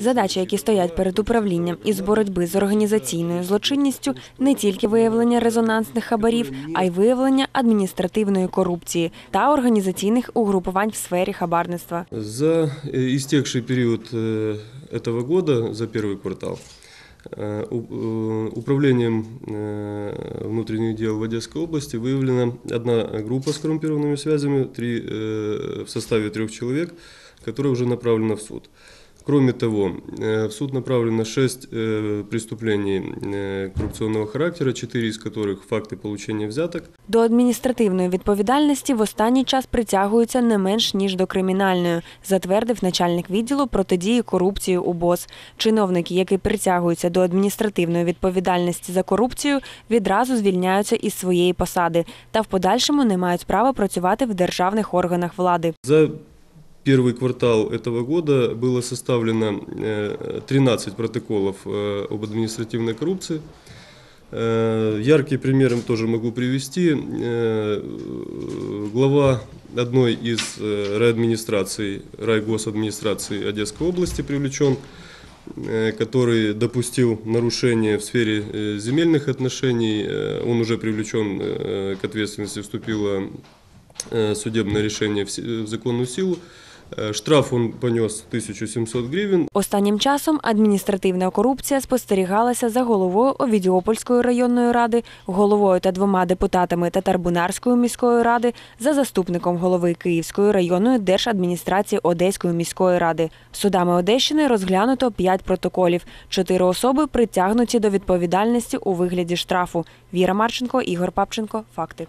Задачі, які стоять перед управлінням із боротьби з організаційною злочинністю, не тільки виявлення резонансних хабарів, а й виявлення адміністративної корупції та організаційних угрупувань в сфері хабарництва. За э, истекший период э, этого года, за первый квартал, э, у- э, управлением э, внутренних дел в Одесской области выявлена одна группа с коррумпированными связями три, э, в составе трех человек, которая уже направлена в суд. Кроме того, э, в суд направлено шесть э, преступлений э, коррупционного характера, четыре из которых факты получения взяток. До адміністративної відповідальності в останній час притягуються не менш ніж до кримінальної, затвердив начальник відділу протидії корупції УБОС. Чиновники, які притягуються до адміністративної відповідальності за корупцію, відразу звільняються із своєї посади та в подальшому не мають права працювати в державних органах влади. За первый квартал этого года было составлено э, 13 протоколов э, об административной коррупции. Э, Яркий пример им тоже могу привести. Э, Глава одной из э, райадминистраций, райгосадминистрации Одесской области привлечен, э, который допустил нарушение в сфере э, земельных отношений. Э, Он уже привлечен э, к ответственности, вступило э, судебное решение в законную силу. Э, Штраф он понес 1700 гривен. Останнім часом адміністративна корупція спостерігалася за головою Овідіопольської районної ради, головою та двома депутатами Татарбунарської міської ради, за заступником голови Київської районної держадміністрації Одеської міської ради. Судами Одещини розглянуто п'ять протоколів. Чотири особи притягнуті до відповідальності у вигляді штрафу. Віра Марченко, Ігор Папченко. Факти.